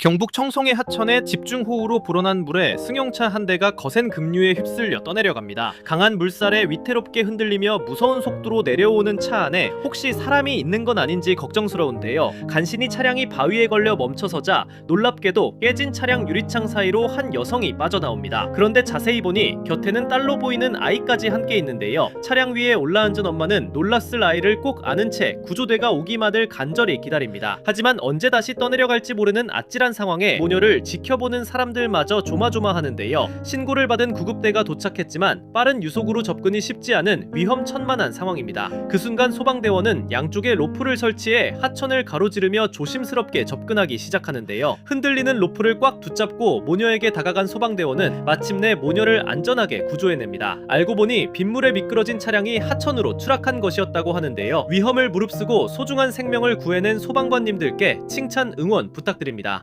경북 청송의 하천에 집중호우로 불어난 물에 승용차 한 대가 거센 급류에 휩쓸려 떠내려갑니다. 강한 물살에 위태롭게 흔들리며 무서운 속도로 내려오는 차 안에 혹시 사람이 있는 건 아닌지 걱정스러운데요. 간신히 차량이 바위에 걸려 멈춰서자 놀랍게도 깨진 차량 유리창 사이로 한 여성이 빠져나옵니다. 그런데 자세히 보니 곁에는 딸로 보이는 아이까지 함께 있는데요. 차량 위에 올라앉은 엄마는 놀랐을 아이를 꼭 안은 채 구조대가 오기만을 간절히 기다립니다. 하지만 언제 다시 떠내려갈지 모르는 아찔한 상황에 모녀를 지켜보는 사람들마저 조마조마하는데요. 신고를 받은 구급대가 도착했지만 빠른 유속으로 접근이 쉽지 않은 위험천만한 상황입니다. 그 순간 소방대원은 양쪽에 로프를 설치해 하천을 가로지르며 조심스럽게 접근하기 시작하는데요. 흔들리는 로프를 꽉 붙잡고 모녀에게 다가간 소방대원은 마침내 모녀를 안전하게 구조해냅니다. 알고 보니 빗물에 미끄러진 차량이 하천으로 추락한 것이었다고 하는데요. 위험을 무릅쓰고 소중한 생명을 구해낸 소방관님들께 칭찬 응원 부탁드립니다.